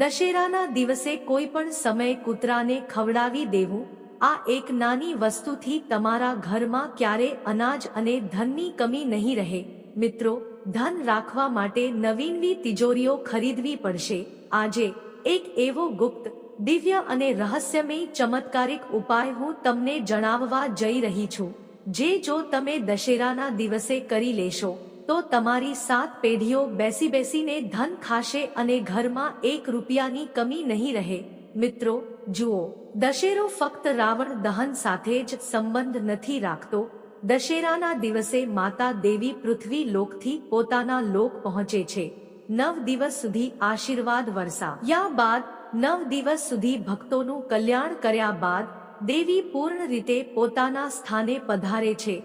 દશેરાના દિવસે કોઈ પણ સમયે કૂતરાને ખવડાવી દેવું, આ એક નાની વસ્તુથી તમારા ઘરમાં ક્યારે અનાજ અને ધનની કમી નહીં રહે. મિત્રો, ધન રાખવા માટે નવીનવી તિજોરીઓ ખરીદવી પડશે. આજે, એક એવો ગુપ્ત, દિવ્ય અને રહસ્યમય ચમત્કારિક ઉપાય હું તમને જણાવવા જઈ રહી છું, જે જો તમે દશેરાના દિવસે કરી લેશો. તો તમારી સાત પેઢીઓ બેસી બેસીને ધન ખાશે અને ઘરમાં એક રૂપિયાની કમી નહીં રહે. મિત્રો, જુઓ, દશેરો ફક્ત રાવણ દહન સાથે જ સંબંધ નથી રાખતો. દશેરાના દિવસે માતા દેવી પૃથ્વી લોકથી પોતાના લોક પહોંચે છે. નવ દિવસ સુધી આશીર્વાદ વરસાવ્યા બાદ, નવ દિવસ સુધી ભક્તોનું કલ્યાણ કર્યા બાદ, દેવી પૂર્ણ રીતે પોતાના સ્થાને પધારે છે.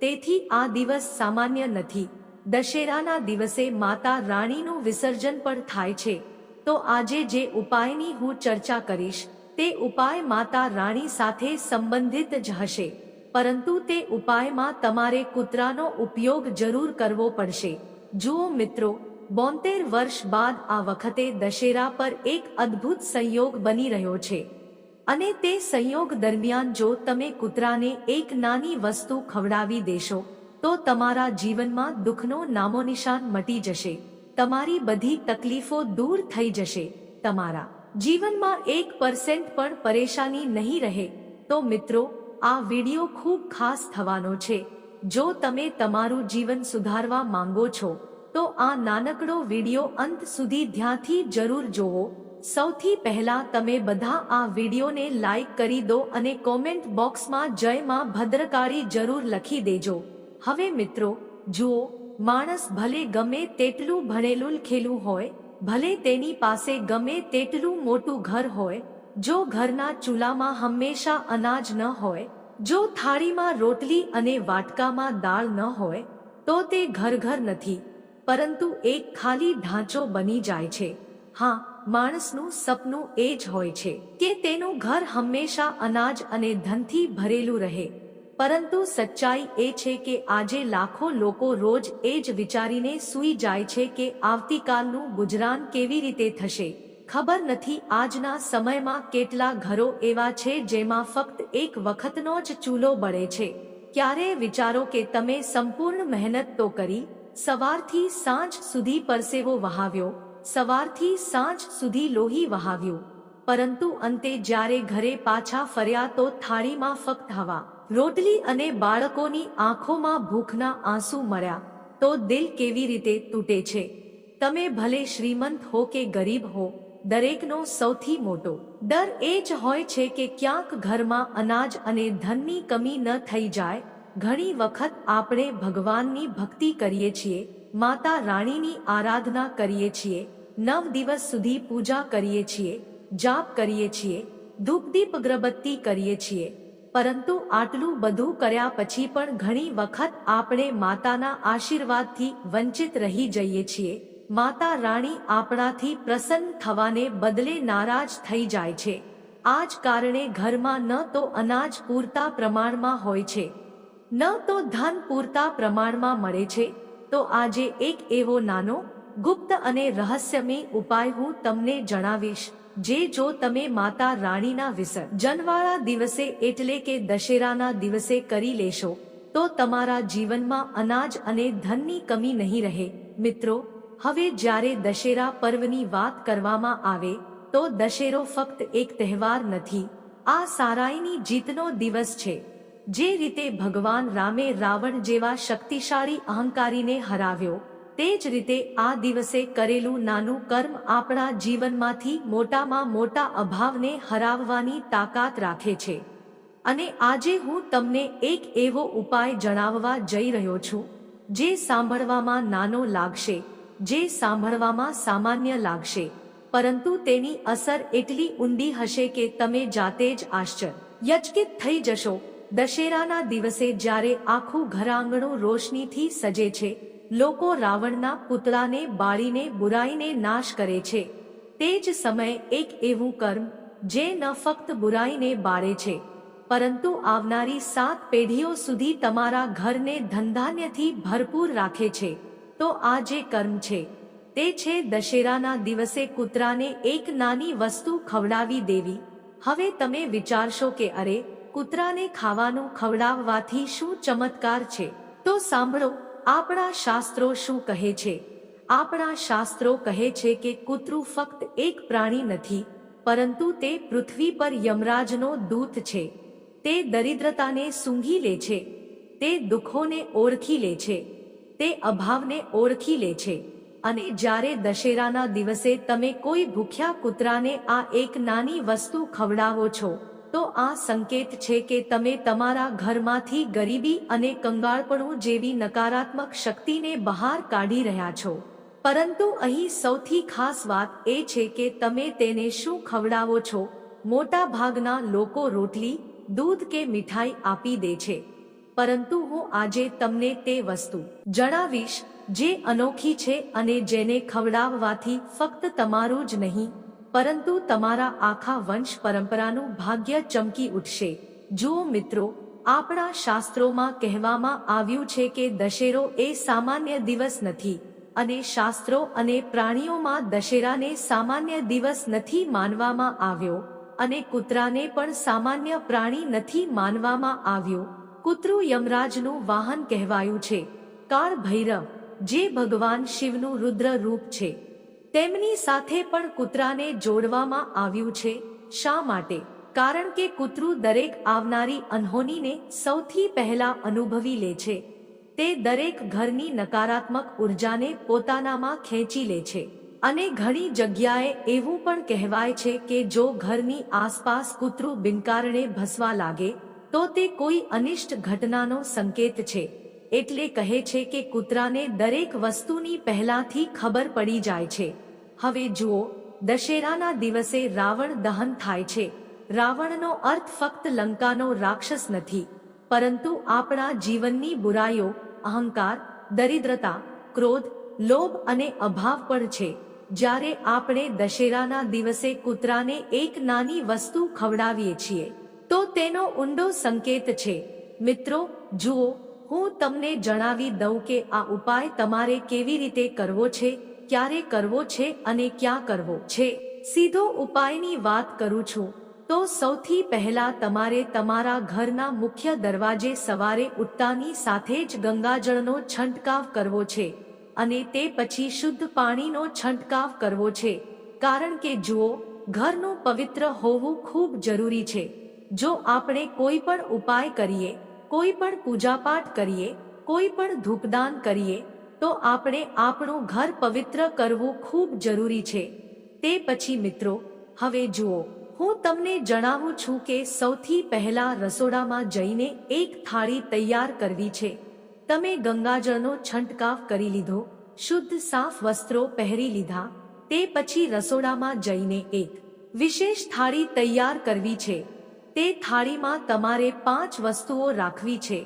તેથી આ દિવસ સામાન્ય નથી. દશેરાના દિવસે માતા રાણીનું વિસર્જન પણ થાય છે. તો આજે જે ઉપાયની હું ચર્ચા કરીશ, તે ઉપાય માતા રાણી સાથે સંબંધિત જ હશે. પરંતુ તે ઉપાયમાં તમારે કૂતરાનો ઉપયોગ જરૂર કરવો પડશે. જુઓ મિત્રો, બોતેર વર્ષ બાદ આ વખતે દશેરા પર એક અદ્ભુત સંયોગ બની રહ્યો છે. અને તે સંયોગ દરમિયાન જો તમે કૂતરાને એક નાની વસ્તુ ખવડાવી દેશો તો તમારા જીવનમાં દુઃખનો નામો નિશાન મટી જશે. તમારી બધી તકલીફો દૂર થઈ જશે. તમારા જીવનમાં એક પર્સેન્ટ પણ પરેશાની નહીં રહે. તો મિત્રો, આ વીડિયો ખૂબ ખાસ થવાનો છે. જો તમે તમારું જીવન સુધારવા માંગો છો, તો આ નાનકડો વિડિયો અંત સુધી ધ્યાનથી જરૂર જોવો. સૌથી પહેલા તમે બધા આ વિડીયોને લાઈક કરી દો અને કોમેન્ટ બોક્સમાં જય માં ભદ્રકારી જરૂર લખી દેજો. હવે મિત્રો, જુઓ, માણસ ભલે ગમે તેટલું ભણેલું ખેલું હોય, ભલે તેની પાસે ગમે તેટલું મોટું ઘર હોય, જો ઘરના ચૂલામાં હંમેશા અનાજ ન હોય, જો થાળીમાં રોટલી અને વાટકામાં દાળ ન હોય, તો તે ઘર ઘર નથી, પરંતુ એક ખાલી ઢાંચો બની જાય છે. હા, માણસનું સપનું એ જ હોય છે કે તેનું ઘર હંમેશા અનાજ અને ધનથી ભરેલું રહે. પરંતુ સચ્ચાઈ એ છે કે આજે લાખો લોકો રોજ એ જ વિચારીને સૂઈ જાય છે કે આવતીકાલનું ગુજરાન કેવી રીતે થશે. ખબર નથી આજના સમયમાં કેટલા ઘરો એવા છે જેમાં ફક્ત એક વખતનો જ ચૂલો બળે છે. ક્યારે વિચારો કે તમે સંપૂર્ણ મહેનત તો કરી, સવારથી સાંજ સુધી પરસેવો વહાવ્યો, સવારથી સાંજ સુધી લોહી વહાવ્યું. પરંતુ અંતે જ્યારે ઘરે પાછા ફર્યા તો થાળીમાં ફક્ત હવા રોટલી અને બાળકોની આંખોમાં ભૂખના આંસુ મળ્યા તો દિલ કેવી રીતે તૂટે છે? તમે ભલે શ્રીમંત હો કે ગરીબ હો, દરેકનો સૌથી મોટો ડર એ જ હોય છે કે ક્યાંક ઘરમાં અનાજ અને ધનની કમી ન થઈ જાય. ઘણી વખત આપણે ભગવાનની ભક્તિ કરીએ છીએ, માતા રાણીની આરાધના કરીએ છીએ, નવ દિવસ સુધી પૂજા કરીએ છીએ, જાપ કરીએ છીએ, ધૂપદીપ અગરબત્તી કરીએ છીએ પરંતુ આટલું બધું કર્યા પછી પણ ઘણી વખત આપણે માતાના આશીર્વાદથી વંચિત રહી જઈએ છીએ. માતા રાણી આપણાથી પ્રસન્ન થવાને બદલે નારાજ થઈ જાય છે. આ જ કારણે ઘરમાં ન તો અનાજ પૂરતા પ્રમાણમાં હોય છે. ન તો ધન પૂરતા પ્રમાણમાં મળે છે. તો આજે એક એવો નાનો, ગુપ્ત અને રહસ્યમય ઉપાય હું તમને જણાવીશ. જે જો તમે માતા રાણીના વિસર્જનવાળા દિવસે એટલે કે દશેરાના દિવસે કરી લેશો, તો તમારા જીવનમાં અનાજ અને ધનની કમી નહીં રહે. મિત્રો, હવે જ્યારે દશેરા પર્વની વાત કરવામાં આવે, તો દશેરો ફક્ત એક તહેવાર નથી, આ સારાઈની જીતનો દિવસ છે. જે રીતે ભગવાન રામે રાવણ જેવા શક્તિશાળી અહંકારીને હરાવ્યો તે જ રીતે આ દિવસે કરેલું નાનું કર્મ આપણા જીવનમાંથી મોટામાં મોટા અભાવને હરાવવાની તાકાત રાખે છે. અને આજે હું તમને એક એવો ઉપાય જણાવવા જઈ રહ્યો છું, જે સાંભળવામાં નાનો લાગશે, જે સાંભળવામાં સામાન્ય લાગશે, પરંતુ તેની અસર એટલી ઊંડી હશે કે તમે જાતે જ આશ્ચર્યચકિત થઈ જશો. દશેરાના દિવસે જ્યારે આખું ઘરાંગણું રોશનીથી સજે છે લોકો રાવણના પુતળાને બાળીને બુરાઈને નાશ કરે છે. તે જ સમયે એક એવું કર્મ, જે ન ફક્ત બુરાઈને બાળે છે, પરંતુ આવનારી સાત પેઢીઓ સુધી તમારા ઘરને ધનધાન્યથી ભરપૂર રાખે છે. તો આ જે કર્મ છે, તે છે દશેરાના દિવસે કૂતરાને એક નાની વસ્તુ ખવડાવી દેવી. હવે તમે વિચારશો કે, અરે, કૂતરાને ખાવાનું ખવડાવવાથી શું ચમત્કાર છે? તો સાંભળો આપણા શાસ્ત્રો શું કહે છે? આપણા શાસ્ત્રો કહે છે કે કૂતરું ફક્ત એક પ્રાણી નથી, પરંતુ તે પૃથ્વી પર યમરાજનો દૂત છે. તે દરિદ્રતાને સૂંઘી લે છે. તે દુઃખોને ઓળખી લે છે. તે અભાવને ઓળખી લે છે. અને જ્યારે દશેરાના દિવસે તમે કોઈ ભૂખ્યા કૂતરાને આ એક નાની વસ્તુ ખવડાવો છો તો આ સંકેત છે કે તમે તમારા ઘરમાંથી ગરીબી અને કંગાળપણું જેવી નકારાત્મક શક્તિને બહાર કાઢી રહ્યા છો. પરંતુ અહીં સૌથી ખાસ વાત એ છે કે તમે તેને શું ખવડાવો છો? મોટા ભાગના લોકો રોટલી, દૂધ કે મીઠાઈ આપી દે છે. પરંતુ હું આજે તમને તે વસ્તુ જણાવીશ, જે અનોખી છે અને જેને ખવડાવવાથી ફક્ત તમારું જ નહીં પરંતુ તમારા આખા વંશ પરંપરાનું ભાગ્ય ચમકી ઉઠશે. જુઓ મિત્રો, આપણા શાસ્ત્રોમાં કહેવામાં આવ્યું છે કે દશેરો એ સામાન્ય દિવસ નથી, અને શાસ્ત્રો અને પ્રાણીઓમાં દશેરાને સામાન્ય દિવસ નથી માનવામાં આવ્યો, અને કૂતરાને પણ સામાન્ય પ્રાણી નથી માનવામાં આવ્યો, કૂતરું યમરાજનું વાહન કહેવાયું છે. કાળ ભૈરવ જે ભગવાન શિવનું રુદ્ર રૂપ છે. તેમની સાથે પણ કૂતરાને જોડવામાં આવ્યું છે. શા માટે? કારણ કે કૂતરું દરેક આવનારી અનહોનીને સૌથી પહેલા અનુભવી લે છે. તે દરેક ઘરની નકારાત્મક ઉર્જાને પોતાનામાં ખેંચી લે છે. અને ઘણી જગ્યાએ એવું પણ કહેવાય છે કે જો ઘરની આસપાસ કૂતરું બિનકારણે ભસવા લાગે, તો તે કોઈ અનિષ્ટ ઘટનાનો સંકેત છે. એટલે કહે છે કે કૂતરાને દરેક વસ્તુની પહેલાથી ખબર પડી જાય છે. હવે જુઓ, દશેરાના દિવસે રાવણ દહન થાય છે. રાવણનો અર્થ ફક્ત લંકાનો રાક્ષસ નથી, પરંતુ આપણા જીવનની બુરાઈઓ, અહંકાર, દરિદ્રતા, ક્રોધ, લોભ અને અભાવ પણ છે. જ્યારે આપણે દશેરાના દિવસે કૂતરાને એક નાની વસ્તુ ખવડાવીએ છીએ, તો તેનો ઊંડો સંકેત છે. મિત્રો, જુઓ, હું તમને જણાવી દઉં કે આ ઉપાય તમારે કેવી રીતે કરવો છે? ક્યારે કરવો છે અને ક્યાં કરવો છે? સીધો ઉપાયની વાત કરું છું. તો સૌથી પહેલા તમારે તમારા ઘરના મુખ્ય દરવાજે સવારે ઉઠતાની સાથે જ ગંગાજળનો છંટકાવ કરવો છે અને તે પછી શુદ્ધ પાણીનો છંટકાવ કરવો છે. કારણ કે જુઓ, ઘરનું પવિત્ર હોવું ખૂબ જરૂરી છે. જો આપણે કોઈ પણ ઉપાય કરીએ, કોઈ પણ પૂજાપાઠ કરીએ, કોઈ પણ ધૂપદાન કરીએ તો આપણે આપણું ઘર પવિત્ર કરવું ખૂબ જરૂરી છે. તે પછી મિત્રો, હવે જુઓ, હું તમને જણાવું છું કે સૌથી પહેલા રસોડામાં જઈને એક થાળી તૈયાર કરવી છે. તમે ગંગાજળનો છંટકાવ કરી લીધો, શુદ્ધ સાફ વસ્ત્રો પહેરી લીધા, તે પછી રસોડામાં જઈને એક વિશેષ થાળી તૈયાર કરવી છે. તે થાળીમાં તમારે પાંચ વસ્તુઓ રાખવી છે.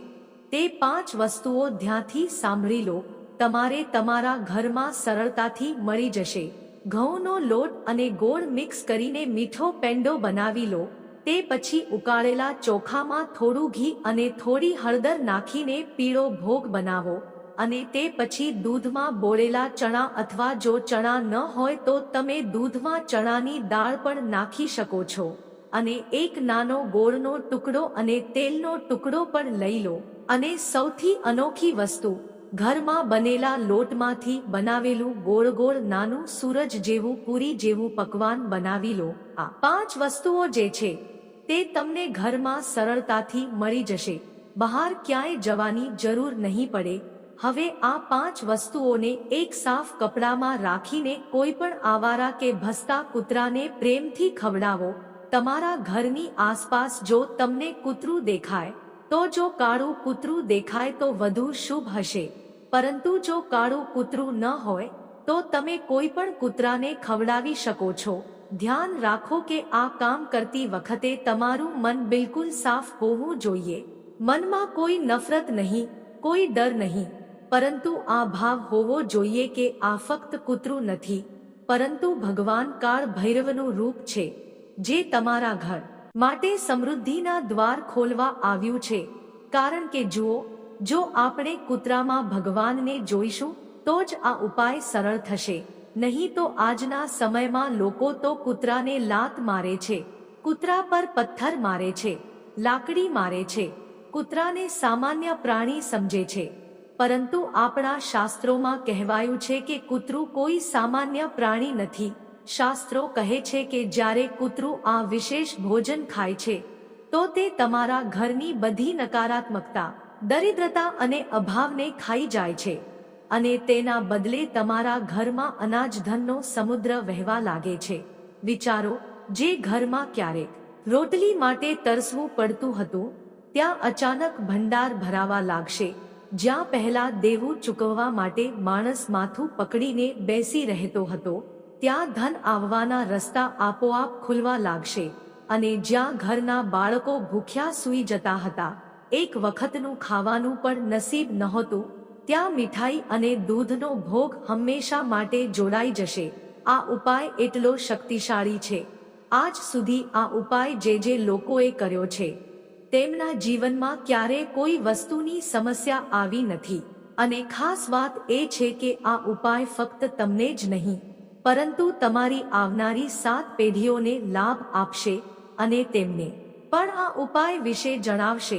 તે પાંચ વસ્તુઓ ધ્યાનથી સાંભળી લો તમારે તમારા ઘરમાં સરળતાથી મળી જશે. ઘઉંનો લોટ અને ગોળ મિક્સ કરીને મીઠો પેંડો બનાવી લો. તે પછી ઉકાળેલા ચોખામાં થોડું ઘી અને થોડી હળદર નાખીને પીળો ભોગ બનાવો અને તે પછી દૂધમાં બોળેલા ચણા અથવા જો ચણા ન હોય તો તમે દૂધમાં ચણાની દાળ પણ નાખી શકો છો. અને એક નાનો ગોળનો ટુકડો અને તેલનો ટુકડો પણ લઈ લો. અને સૌથી અનોખી વસ્તુ ઘરમાં બનેલા લોટમાંથી બનાવેલું ગોળ ગોળ નાનું સૂરજ જેવું, પૂરી જેવું પકવાન બનાવી લો. આ પાંચ વસ્તુઓ જે છે, તે તમને ઘરમાં સરળતાથી મળી જશે. બહાર ક્યાંય જવાની જરૂર નહીં પડે. હવે આ પાંચ વસ્તુઓને એક સાફ કપડામાં રાખીને કોઈ પણ આવારા કે ભસતા કૂતરાને પ્રેમથી ખવડાવો. તમારા ઘરની આસપાસ જો તમને કૂતરું દેખાય, તો જો કાળું કૂતરું દેખાય તો વધુ શુભ હશે. પરંતુ જો કાળું કૂતરું ન હોય, તો તમે કોઈ પણ કૂતરાને ખવડાવી શકો છો. ધ્યાન રાખો કે આ કામ કરતી વખતે તમારું મન બિલકુલ સાફ હોવું જોઈએ. મનમાં કોઈ નફરત નહીં, કોઈ ડર નહીં. પરંતુ આ ભાવ હોવો જોઈએ કે આ ફક્ત કૂતરું નથી. પરંતુ ભગવાન કાળ ભૈરવનું રૂપ છે, જે તમારા ઘર માટે સમૃદ્ધિના દ્વાર ખોલવા આવ્યું છે. કારણ કે જુઓ જો આપણે કૂતરામાં ભગવાનને જોઈશું, તો જ આ ઉપાય સરળ થશે. નહીં તો આજના સમયમાં લોકો તો કૂતરાને લાત મારે છે. કૂતરા પર પથ્થર મારે છે. લાકડી મારે છે. કૂતરાને સામાન્ય પ્રાણી સમજે છે. પરંતુ આપણા શાસ્ત્રોમાં કહેવાયું છે કે કૂતરું કોઈ સામાન્ય પ્રાણી નથી. શાસ્ત્રો કહે છે કે જ્યારે કૂતરું આ વિશેષ ભોજન ખાય છે, તો તે તમારા ઘરની બધી નકારાત્મકતા દરિદ્રતા અને અભાવને ખાઈ જાય છે અને તેના બદલે તમારા ઘરમાં અનાજ ધનનો સમુદ્ર વહેવા લાગે છે. વિચારો, જે ઘરમાં ક્યારેક રોટલી માટે તરસવું પડતું હતું, ત્યાં અચાનક ભંડાર ભરાવા લાગશે. જ્યાં પહેલા દેવું ચૂકવવા માટે માણસ માથું પકડીને બેસી રહેતો હતો, ત્યાં ધન આવવાના રસ્તા આપોઆપ ખુલવા લાગશે અને જ્યાં ઘરના બાળકો ભૂખ્યા સૂઈ જતા હતા એક વખતનું ખાવાનું પણ નસીબ નહોતું, ત્યાં મીઠાઈ અને દૂધનો ભોગ હંમેશા માટે જોડાઈ જશે. આ ઉપાય એટલો શક્તિશાળી છે. આજ સુધી આ ઉપાય જે જે લોકોએ કર્યો છે, તેમના જીવનમાં ક્યારે કોઈ વસ્તુની સમસ્યા આવી નથી. અને ખાસ વાત એ છે કે આ ઉપાય ફક્ત તમને જ નહીં, પરંતુ તમારી આવનારી સાત પેઢીઓને લાભ આપશે અને તેમને. પણ આ ઉપાય વિશે જણાવશે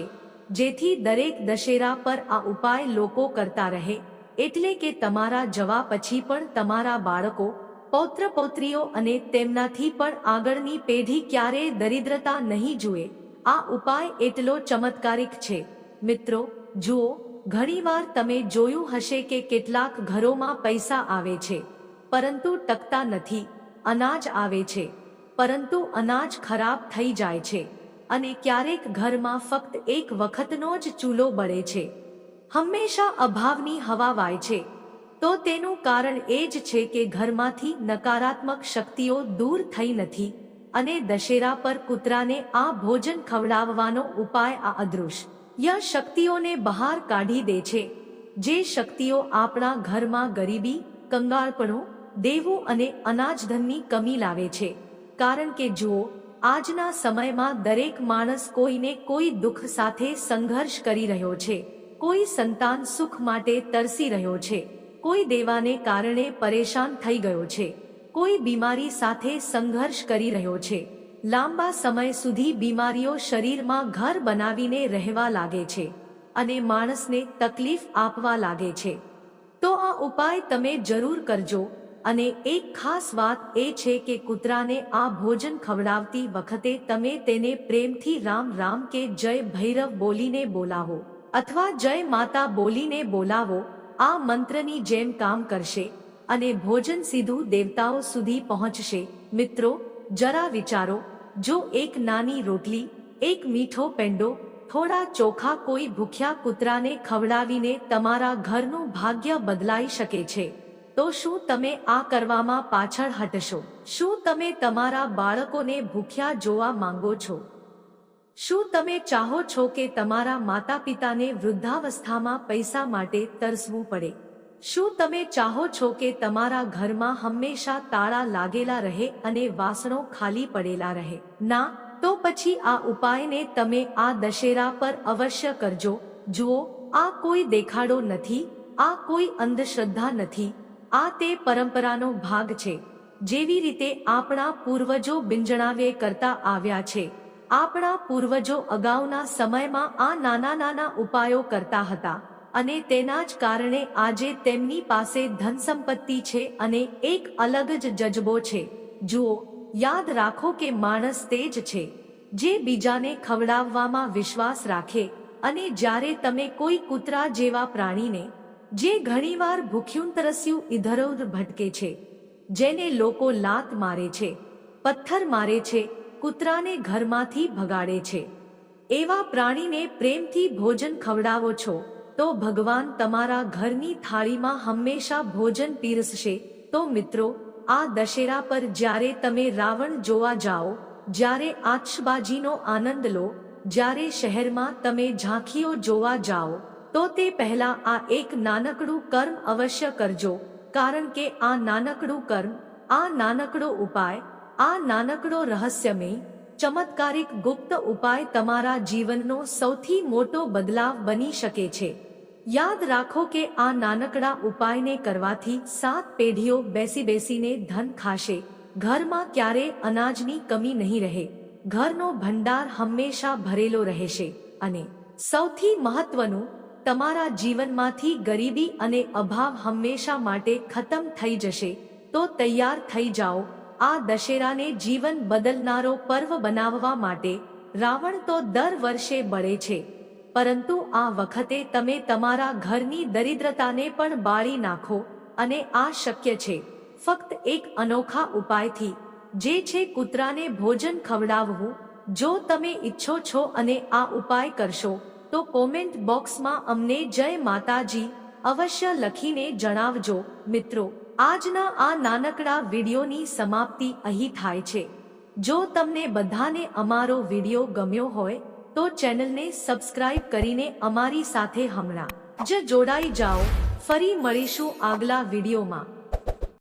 જેથી દરેક દશેરા પર આ ઉપાય લોકો કરતા રહે, એટલે કે તમારા જવા પછી પણ તમારા બાળકો, પૌત્ર પૌત્રીઓ અને તેમનાથી પણ આગળની પેઢી ક્યારેય દરિદ્રતા નહીં જુએ. આ ઉપાય એટલો ચમત્કારિક છે. મિત્રો, જુઓ, ઘણીવાર તમે જોયું હશે કે કેટલાક ઘરોમાં પૈસા આવે છે, પરંતુ ટકતા નથી, અનાજ આવે છે, પરંતુ અનાજ ખરાબ થઈ જાય છે. અને ક્યારેક ઘરમાં ફક્ત એક વખતનો જ ચૂલો બળે છે. હંમેશા અભાવની હવા વાય છે. તો તેનું કારણ એ જ છે કે ઘરમાંથી નકારાત્મક શક્તિઓ દૂર થઈ નથી અને દશેરા પર કૂતરાને આ ભોજન ખવડાવવાનો ઉપાય આ અદૃશ્ય. શક્તિઓને બહાર કાઢી દે છે. જે શક્તિઓ આપણા ઘરમાં ગરીબી, કંગાળપણું, દેવું અને અનાજધનની કમી લાવે છે. કારણ કે જુઓ આજના સમયમાં દરેક માણસ કોઈને કોઈ દુઃખ સાથે સંઘર્ષ કરી રહ્યો છે. કોઈ સંતાન સુખ માટે તરસી રહ્યો છે. કોઈ દેવાને કારણે પરેશાન થઈ ગયો છે. કોઈ બીમારી સાથે સંઘર્ષ કરી રહ્યો છે. લાંબા સમય સુધી બીમારીઓ શરીરમાં ઘર બનાવીને રહેવા લાગે છે અને માણસને તકલીફ આપવા લાગે છે. તો આ ઉપાય તમે જરૂર કરજો. અને એક ખાસ વાત એ છે કે કૂતરાને આ ભોજન ખવડાવતી વખતે તમે તેને પ્રેમથી રામ રામ કે જય ભૈરવ બોલીને બોલાવો અથવા જય માતા બોલીને બોલાવો, આ મંત્રની જેમ કામ કરશે અને ભોજન સીધું દેવતાઓ સુધી પહોંચશે. મિત્રો, જરા વિચારો, જો એક નાની રોટલી, એક મીઠો પેંડો, થોડા ચોખા કોઈ ભૂખ્યા કૂતરાને ખવડાવીને તમારા ઘરનું ભાગ્ય બદલાઈ શકે છે. તો શું તમે આ કરવામાં પાછળ હટશો? શું તમે તમારા બાળકોને ભૂખ્યા જોવા માંગો છો? શું તમે ચાહો છો કે તમારા માતા પિતાને વૃદ્ધાવસ્થામાં પૈસા માટે તરસવું પડે? શું તમે ચાહો છો કે તમારા ઘરમાં હંમેશા તાળા લાગેલા રહે અને વાસણો ખાલી પડેલા રહે? ના, તો પછી આ ઉપાયને તમે આ દશેરા પર અવશ્ય કરજો. જુઓ, આ કોઈ દેખાડો નથી, આ કોઈ અંધશ્રદ્ધા નથી. આ તે પરંપરાનો ભાગ છે. જેવી રીતે આપણા પૂર્વજો બિંજણાવે કરતા આવ્યા છે, આપણા પૂર્વજો અગાઉના સમયમાં આ નાના નાના ઉપાયો કરતા હતા અને તેના જ કારણે આજે તેમની પાસે ધન સંપત્તિ છે અને એક અલગ જ જજબો છે. જુઓ, યાદ રાખો કે માણસ તે જ છે, જે બીજાને ખવડાવવામાં વિશ્વાસ રાખે અને જ્યારે તમે કોઈ કૂતરા જેવા પ્રાણીને જે ઘણીવાર ભૂખ્યું તરસ્યું ઇધરોધ ભટકે છે, જેને લોકો લાત મારે છે, પથ્થર મારે છે, કૂતરાને ઘરમાંથી ભગાડે છે. એવા પ્રાણીને પ્રેમથી ભોજન ખવડાવો છો, તો ભગવાન તમારા ઘરની થાળીમાં હંમેશા ભોજન પીરસશે. તો મિત્રો, આ દશેરા પર જ્યારે તમે રાવણ જોવા જાઓ, જ્યારે આતશબાજીનો આનંદ લો, જ્યારે શહેરમાં તમે ઝાંખીઓ જોવા જાઓ તો તે પહેલા આ એક નાનકડું કર્મ અવશ્ય કરજો, કારણ કે આ નાનકડું કર્મ, આ નાનકડો ઉપાય, આ નાનકડો રહસ્યમય, ચમત્કારિક ગુપ્ત ઉપાય તમારા જીવનનો સૌથી મોટો બદલાવ બની શકે છે. યાદ રાખો કે આ નાનકડા ઉપાયને કરવાથી સાત પેઢીઓ બેસી બેસીને ધન ખાશે. ઘરમાં ક્યારે અનાજની કમી નહીં રહે. ઘરનો ભંડાર હંમેશા ભરેલો રહેશે. અને સૌથી મહત્વનું તમારા જીવનમાંથી ગરીબી અને અભાવ હંમેશા માટે ખતમ થઈ જશે, તો તૈયાર થઈ જાઓ. આ દશેરાને જીવન બદલનારો પર્વ બનાવવા માટે રાવણ તો દર વર્ષે બળે છે, પરંતુ આ વખતે તમે તમારા ઘરની દરિદ્રતાને પણ બાળી નાખો અને આ શક્ય છે. ફક્ત એક અનોખા ઉપાયથી, જે છે કૂતરાને ભોજન ખવડાવવું, જો તમે ઈચ્છો છો અને આ ઉપાય કરશો તો કોમેન્ટ બોક્સમાં અમને જય માતાજી અવશ્ય લખીને જણાવજો. મિત્રો, આજના આ નાનકડા વિડીયોની સમાપ્તિ અહીં થાય છે. જો તમને બધાને અમારો વીડિયો ગમ્યો હોય, તો ચેનલને સબસ્ક્રાઇબ કરીને અમારી સાથે હમણાં જ જોડાઈ જાઓ. ફરી મળીશું આગલા વિડીયોમાં.